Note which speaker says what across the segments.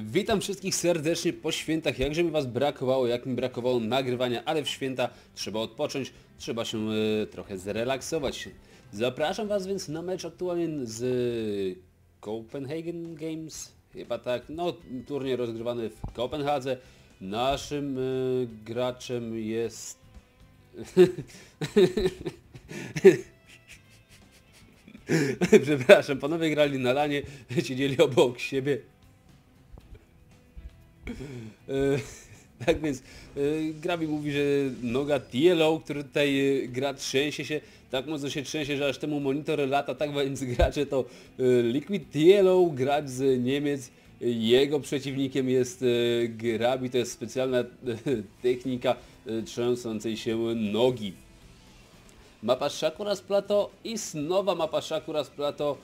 Speaker 1: Witam wszystkich serdecznie po świętach. Jakże mi Was brakowało, jak mi brakowało nagrywania, ale w święta trzeba odpocząć, trzeba się e, trochę zrelaksować. Zapraszam Was więc na mecz aktualnie z Copenhagen Games. Chyba tak, no turniej rozgrywany w Kopenhadze. Naszym e, graczem jest... Przepraszam, panowie grali na lanie, siedzieli obok siebie. E, tak więc e, Grabi mówi, że noga TLO, który tutaj e, gra trzęsie się, tak mocno się trzęsie, że aż temu monitor lata, tak więc gracze to Liquid TLO, gracz z Niemiec. Jego przeciwnikiem jest Grabi, to jest specjalna technika trzęsącej się nogi. Mapa Shakuras Plato i znowa mapa Shakuras Plato.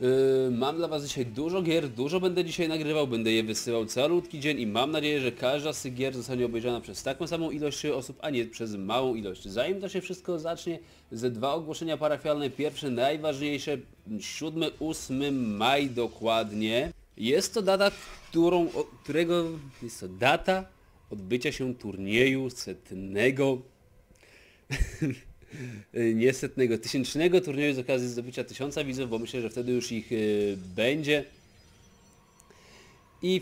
Speaker 1: Yy, mam dla Was dzisiaj dużo gier, dużo będę dzisiaj nagrywał, będę je wysyłał calutki dzień i mam nadzieję, że każda z tych gier zostanie obejrzana przez taką samą ilość osób, a nie przez małą ilość. Zanim to się wszystko zacznie, ze dwa ogłoszenia parafialne. Pierwsze, najważniejsze, 7-8 maj dokładnie. Jest to data, którą, którego, jest to data odbycia się turnieju setnego niesetnego, tysięcznego turnieju z okazji zdobycia tysiąca widzów, bo myślę, że wtedy już ich y, będzie. I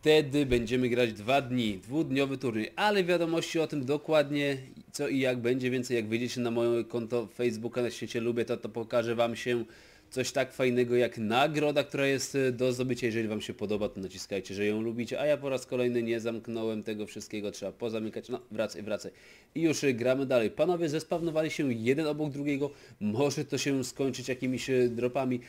Speaker 1: wtedy będziemy grać dwa dni, dwudniowy turniej, ale wiadomości o tym dokładnie co i jak będzie więcej, jak wyjdziecie na moje konto Facebooka na świecie lubię, to, to pokażę Wam się coś tak fajnego jak nagroda, która jest y, do zdobycia. Jeżeli Wam się podoba, to naciskajcie, że ją lubicie, a ja po raz kolejny nie zamknąłem tego wszystkiego, trzeba pozamykać. No, wracaj, wracaj. I już y, gramy dalej. Panowie zespawnowali się jeden obok drugiego, może to się skończyć jakimiś y, dropami.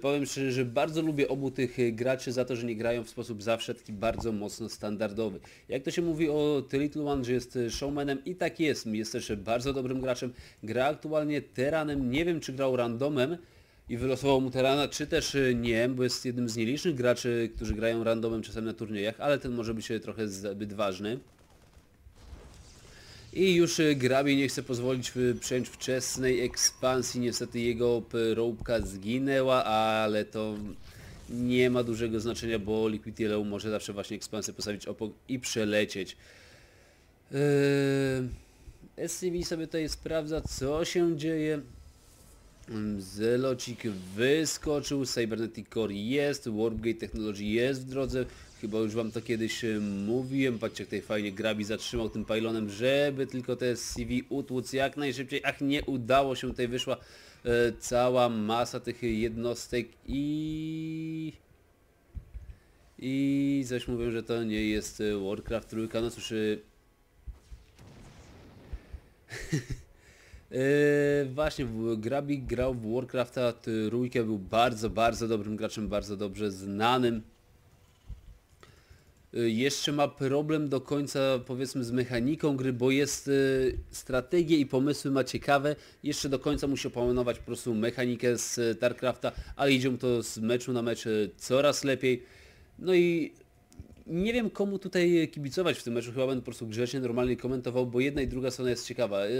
Speaker 1: Powiem szczerze, że bardzo lubię obu tych graczy za to, że nie grają w sposób zawsze taki bardzo mocno standardowy. Jak to się mówi o The Little One, że jest showmanem i tak jest, jest też bardzo dobrym graczem. Gra aktualnie teranem, nie wiem czy grał randomem, i wylosował mu Terana, czy też y, nie, bo jest jednym z nielicznych graczy, którzy grają randomem czasem na turniejach, ale ten może być y, trochę zbyt ważny. I już y, Grabi nie chce pozwolić przejąć wczesnej ekspansji, niestety jego próbka zginęła, ale to nie ma dużego znaczenia, bo Liquid Yellow może zawsze właśnie ekspansję postawić obok i przelecieć. Yy... SCV sobie tutaj sprawdza co się dzieje. Zelocik wyskoczył, Cybernetic Core jest, Warpgate Technology jest w drodze. Chyba już Wam to kiedyś e, mówiłem. Patrzcie jak tutaj fajnie Grabi zatrzymał tym paylonem, żeby tylko te CV utłuc jak najszybciej. Ach, nie udało się, tutaj wyszła e, cała masa tych jednostek i... I coś mówią, że to nie jest e, Warcraft trójka, no cóż... Yy, właśnie, Grabik grał w Warcrafta trójkę, był bardzo, bardzo dobrym graczem, bardzo dobrze znanym. Yy, jeszcze ma problem do końca, powiedzmy, z mechaniką gry, bo jest yy, i pomysły ma ciekawe. Jeszcze do końca musi opanować po prostu mechanikę z StarCrafta, ale idzie mu to z meczu na mecz yy, coraz lepiej. No i nie wiem komu tutaj kibicować w tym meczu, chyba będę po prostu grzecznie, normalnie komentował, bo jedna i druga strona jest ciekawa. Yy,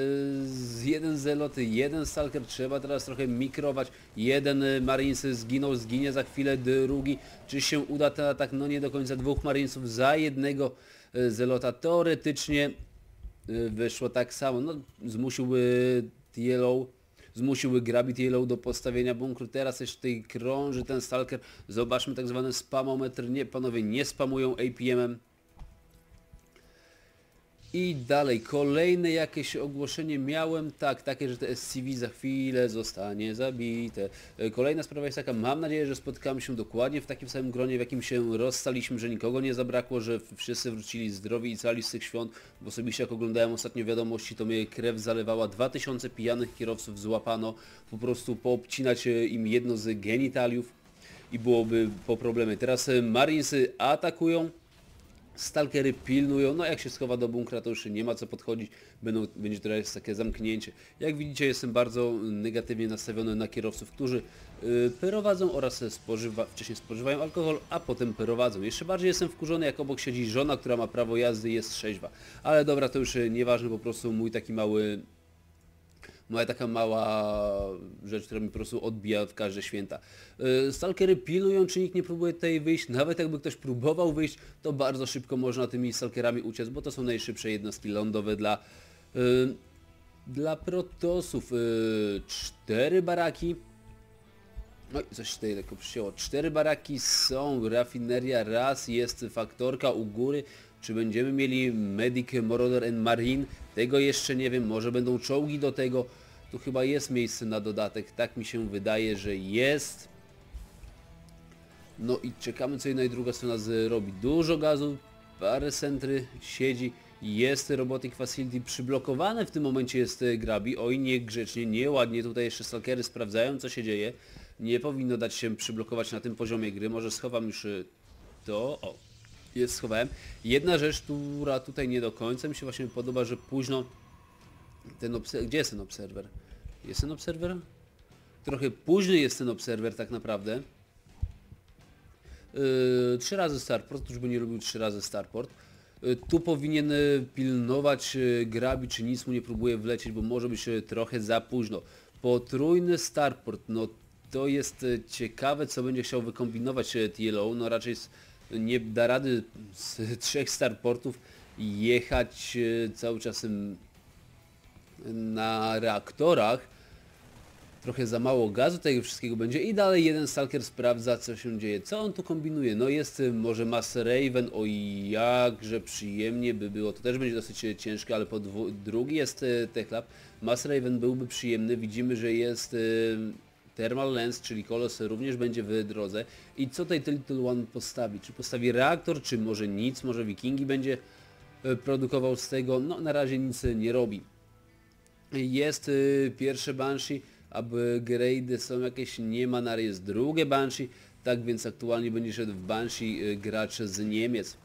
Speaker 1: Z jeden zelot, jeden stalker, trzeba teraz trochę mikrować. Jeden y, marines zginął, zginie za chwilę drugi. Czy się uda ten atak? No nie do końca. Dwóch marinesów za jednego y, zelota. Teoretycznie y, wyszło tak samo. No zmusiłby Yellow zmusiły Grabit Yellow do postawienia bunkru. Teraz jeszcze tutaj krąży ten stalker. Zobaczmy tak zwany spamometr. Nie, panowie nie spamują APM-em. I dalej, kolejne jakieś ogłoszenie miałem, tak, takie, że te SCV za chwilę zostanie zabite. E, Kolejna sprawa jest taka, mam nadzieję, że spotkamy się dokładnie w takim samym gronie, w jakim się rozstaliśmy, że nikogo nie zabrakło, że wszyscy wrócili zdrowi i cali z tych świąt, bo osobiście jak oglądałem ostatnio wiadomości, to mnie krew zalewała, 2000 pijanych kierowców złapano, po prostu poobcinać e, im jedno z genitaliów i byłoby po problemy. Teraz e, Marinesy atakują, Stalkery pilnują, no jak się schowa do bunkra to już nie ma co podchodzić, Będą, będzie teraz takie zamknięcie. Jak widzicie jestem bardzo negatywnie nastawiony na kierowców, którzy y, prowadzą oraz spożywa, wcześniej spożywają alkohol, a potem prowadzą. Jeszcze bardziej jestem wkurzony jak obok siedzi żona, która ma prawo jazdy i jest trzeźwa. Ale dobra, to już nieważne, po prostu mój taki mały moja taka mała rzecz, która mi po prostu odbija w każde święta. Yy, Stalkery pilnują, czy nikt nie próbuje tutaj wyjść, nawet jakby ktoś próbował wyjść, to bardzo szybko można tymi stalkerami uciec, bo to są najszybsze jednostki lądowe dla, yy, dla protosów. Yy, cztery baraki, no i coś tutaj tylko przycięło. Cztery baraki są, rafineria raz, jest faktorka u góry. Czy będziemy mieli Medic, Moroder and Marine? Tego jeszcze nie wiem, może będą czołgi do tego. Tu chyba jest miejsce na dodatek, tak mi się wydaje, że jest. No i czekamy co jedna i druga strona zrobi. Dużo gazu, parę centry siedzi. Jest Robotic Facility przyblokowane w tym momencie jest e, Grabi. Oj, niegrzecznie, nieładnie. Tutaj jeszcze stalkery sprawdzają co się dzieje. Nie powinno dać się przyblokować na tym poziomie gry. Może schowam już y, to. O, jest schowałem. Jedna rzecz, która tutaj nie do końca mi się właśnie podoba, że późno ten. Gdzie jest ten obserwer? Jest ten obserwer? Trochę późny jest ten obserwer tak naprawdę. Yy, trzy razy starport, już by nie lubił trzy razy starport. Yy, tu powinien y, pilnować yy, grabi, czy nic mu nie próbuje wlecieć, bo może być y, trochę za późno. Potrójny starport, no to jest ciekawe, co będzie chciał wykombinować TLO. No raczej nie da rady z trzech starportów jechać cały czas na reaktorach. Trochę za mało gazu tego wszystkiego będzie i dalej jeden stalker sprawdza co się dzieje. Co on tu kombinuje? No jest może Mass Raven, o jakże przyjemnie by było. To też będzie dosyć ciężkie, ale po drugi jest Techlab. Mass Raven byłby przyjemny. Widzimy, że jest Thermal Lens, czyli kolos również będzie w drodze. I co tutaj Little One postawi? Czy postawi reaktor, czy może nic, może Wikingi będzie produkował z tego? No na razie nic nie robi. Jest y, pierwsze Banshee, upgrade'y są jakieś, nie ma na jest drugie Banshee, tak więc aktualnie będzie szedł w Banshee y, gracz z Niemiec.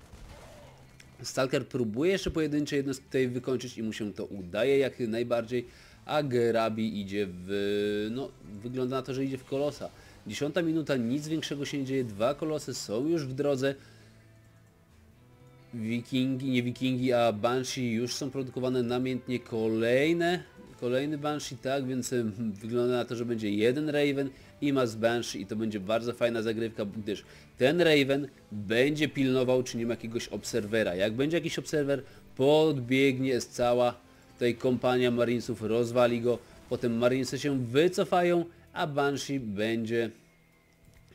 Speaker 1: Stalker próbuje jeszcze pojedyncze jednostki tutaj wykończyć i mu się to udaje jak najbardziej a Gerabi idzie w... no wygląda na to, że idzie w Kolosa. Dziesiąta minuta, nic większego się nie dzieje, dwa Kolosy są już w drodze. Wikingi, nie Wikingi, a Banshee już są produkowane namiętnie kolejne, kolejny Banshee, tak, więc wygląda na to, że będzie jeden Raven i ma z Banshee i to będzie bardzo fajna zagrywka, gdyż ten Raven będzie pilnował, czy nie ma jakiegoś obserwera. Jak będzie jakiś obserwer, podbiegnie z cała Tutaj kompania Marinesów rozwali go, potem Marinesy się wycofają, a Banshee będzie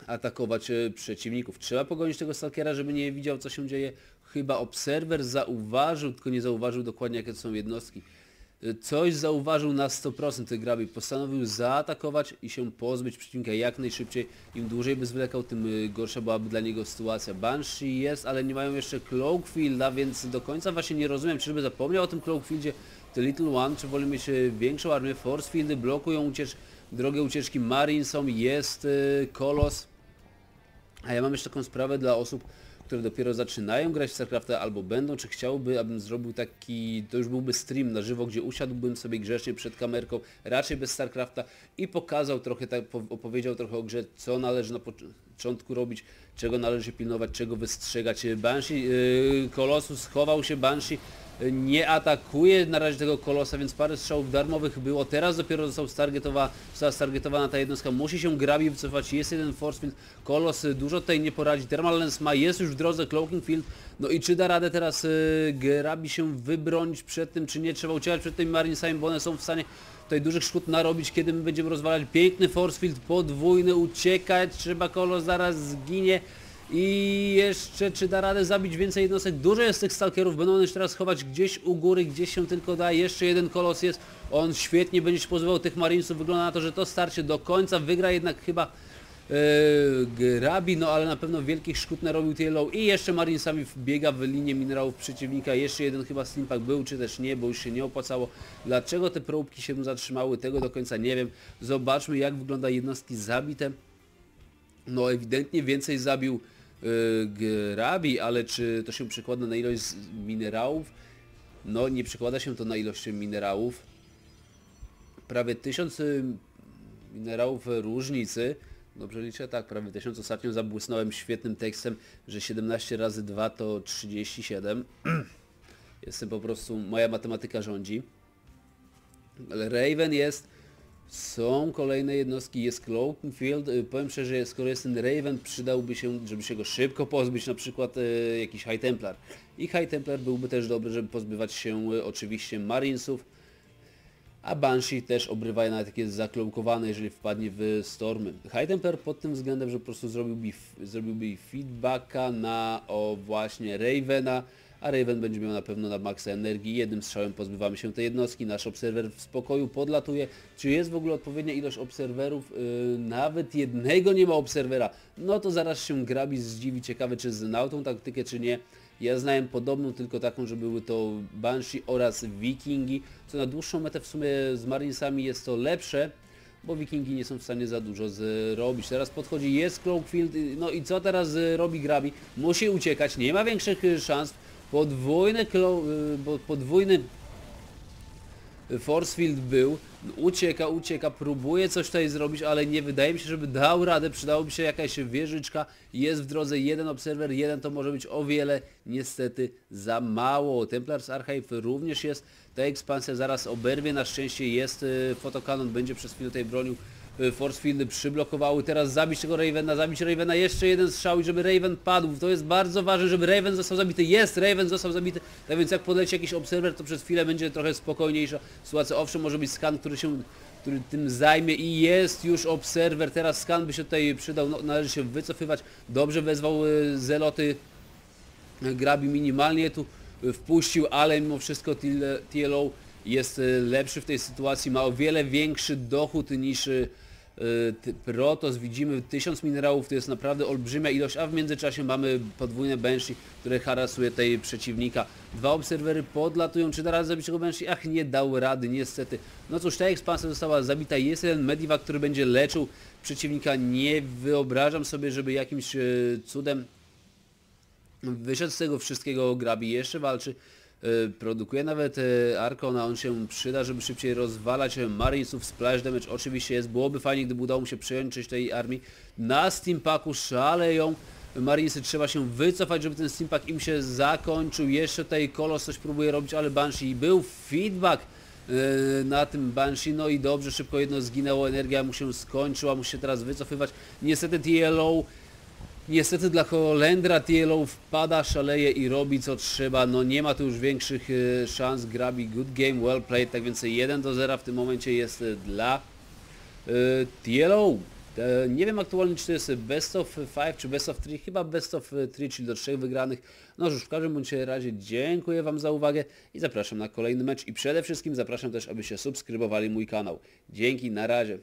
Speaker 1: atakować e, przeciwników. Trzeba pogonić tego Stalkera, żeby nie widział co się dzieje. Chyba Obserwer zauważył, tylko nie zauważył dokładnie jakie to są jednostki coś zauważył na 100% tej graby, postanowił zaatakować i się pozbyć przeciwnika jak najszybciej. Im dłużej by zwlekał, tym y, gorsza byłaby dla niego sytuacja. Banshee jest, ale nie mają jeszcze Cloakfielda, więc do końca właśnie nie rozumiem, czy by zapomniał o tym Cloakfieldzie The Little One, czy woli mieć y, większą armię. Forcefieldy blokują uciecz drogę ucieczki Marinesom, jest y, Kolos. A ja mam jeszcze taką sprawę dla osób, które dopiero zaczynają grać w StarCrafta albo będą, czy chciałby, abym zrobił taki, to już byłby stream na żywo, gdzie usiadłbym sobie grzecznie przed kamerką, raczej bez StarCrafta i pokazał trochę, tak, opowiedział trochę o grze, co należy na początku robić, czego należy pilnować, czego wystrzegać. Banshee, yy, Kolosus schował się, Banshee nie atakuje na razie tego kolosa, więc parę strzałów darmowych było. Teraz dopiero został stargetowa, została stargetowana ta jednostka. Musi się grabi wycofać. Jest jeden force field. Kolos dużo tutaj nie poradzi. Thermal Lens ma, jest już w drodze Cloaking Field. No i czy da radę teraz y, grabi się wybronić przed tym, czy nie? Trzeba uciekać przed tymi Marinesami, bo one są w stanie tutaj dużych szkód narobić, kiedy my będziemy rozwalać piękny force field podwójny, uciekać, trzeba kolos zaraz zginie. I jeszcze czy da radę zabić więcej jednostek? Dużo jest tych stalkerów, będą one się teraz chować gdzieś u góry, gdzieś się tylko da. Jeszcze jeden kolos jest, on świetnie będzie się pozbywał tych marinesów. Wygląda na to, że to starcie do końca. Wygra jednak chyba Grabi, no ale na pewno wielkich szkód narobił Yellow i jeszcze Marinesami biega w linię minerałów przeciwnika. Jeszcze jeden chyba Slimpak był, czy też nie, bo już się nie opłacało. Dlaczego te próbki się zatrzymały, tego do końca nie wiem. Zobaczmy jak wygląda jednostki zabite. No ewidentnie więcej zabił Y, grabi, ale czy to się przekłada na ilość minerałów? No nie przekłada się to na ilość minerałów. Prawie 1000 y, minerałów różnicy. Dobrze liczę? Tak, prawie 1000. Ostatnio zabłysnąłem świetnym tekstem, że 17 razy 2 to 37. Jestem po prostu, moja matematyka rządzi. Ale Raven jest, są kolejne jednostki, jest Cloakenfield. Y, Powiem szczerze, skoro jest ten Raven, przydałby się, żeby się go szybko pozbyć, na przykład y, jakiś High Templar. I High Templar byłby też dobry, żeby pozbywać się y, oczywiście Marinesów. A Banshee też obrywa nawet jak jest zaklołkowane, jeżeli wpadnie w stormy. High Templar pod tym względem, że po prostu zrobiłby, zrobiłby feedbacka na o właśnie Ravena, a Raven będzie miał na pewno na maksa energii. Jednym strzałem pozbywamy się tej jednostki, nasz obserwer w spokoju podlatuje. Czy jest w ogóle odpowiednia ilość obserwerów? Yy, nawet jednego nie ma obserwera. No to zaraz się grabi, zdziwi, ciekawe czy znał tą taktykę czy nie. Ja znałem podobną, tylko taką, że były to Banshee oraz Wikingi, co na dłuższą metę w sumie z Marinesami jest to lepsze, bo Wikingi nie są w stanie za dużo zrobić. Teraz podchodzi, jest Cloakfield, no i co teraz y, robi Grabi? Musi uciekać, nie ma większych y, szans. Podwójny, y, podwójny Forcefield był, ucieka, ucieka, próbuje coś tutaj zrobić, ale nie wydaje mi się, żeby dał radę, przydałoby się jakaś wieżyczka, jest w drodze jeden obserwer, jeden to może być o wiele, niestety za mało. Templars Archive również jest, ta ekspansja zaraz oberwie, na szczęście jest y, fotokanon, będzie przez chwilę tutaj bronił y, Forcefieldy przyblokowały, teraz zabić tego Ravena, zabić Ravena, jeszcze jeden strzał i żeby Raven padł, to jest bardzo ważne, żeby Raven został zabity, jest, Raven został zabity, tak więc jak podleci jakiś obserwer, to przez chwilę będzie trochę spokojniejsza sytuacja, owszem, może być skan, który się który tym zajmie i jest już obserwer, teraz skan by się tutaj przydał, no, należy się wycofywać, dobrze wezwał y, zeloty, Grabi minimalnie tu wpuścił, ale mimo wszystko TL- TLO jest y, lepszy w tej sytuacji, ma o wiele większy dochód niż y, Protoss. Widzimy 1000 minerałów, to jest naprawdę olbrzymia ilość, a w międzyczasie mamy podwójne Banshee, które harasuje tej przeciwnika. Dwa obserwery podlatują, czy da radę zabić tego Banshee? Ach, nie dał rady, niestety. No cóż, ta ekspansja została zabita, jest jeden Medivac, który będzie leczył przeciwnika. Nie wyobrażam sobie, żeby jakimś y, cudem Wyszedł z tego wszystkiego, Grabi jeszcze walczy, produkuje nawet e, Arkona, on się przyda, żeby szybciej rozwalać e, Marinesów, splash damage oczywiście jest, byłoby fajnie, gdyby udało mu się przejąć część tej armii. Na Steampaku szaleją, Marinesy trzeba się wycofać, żeby ten Steampack im się zakończył, jeszcze tutaj Kolos coś próbuje robić, ale Banshee był feedback na tym Banshee, no i dobrze, szybko jedno zginęło, energia mu się skończyła, musi się teraz wycofywać. Niestety TLO Niestety dla Holendra TLO wpada, szaleje i robi co trzeba. No nie ma tu już większych e, szans. Grabi good game, well played. Tak więc 1 do 0 w tym momencie jest e, dla e. E, Nie wiem aktualnie czy to jest best of 5 czy best of 3, chyba best of 3, czyli do 3 wygranych. No już w każdym bądź razie dziękuję Wam za uwagę i zapraszam na kolejny mecz i przede wszystkim zapraszam też, abyście subskrybowali mój kanał. Dzięki, na razie.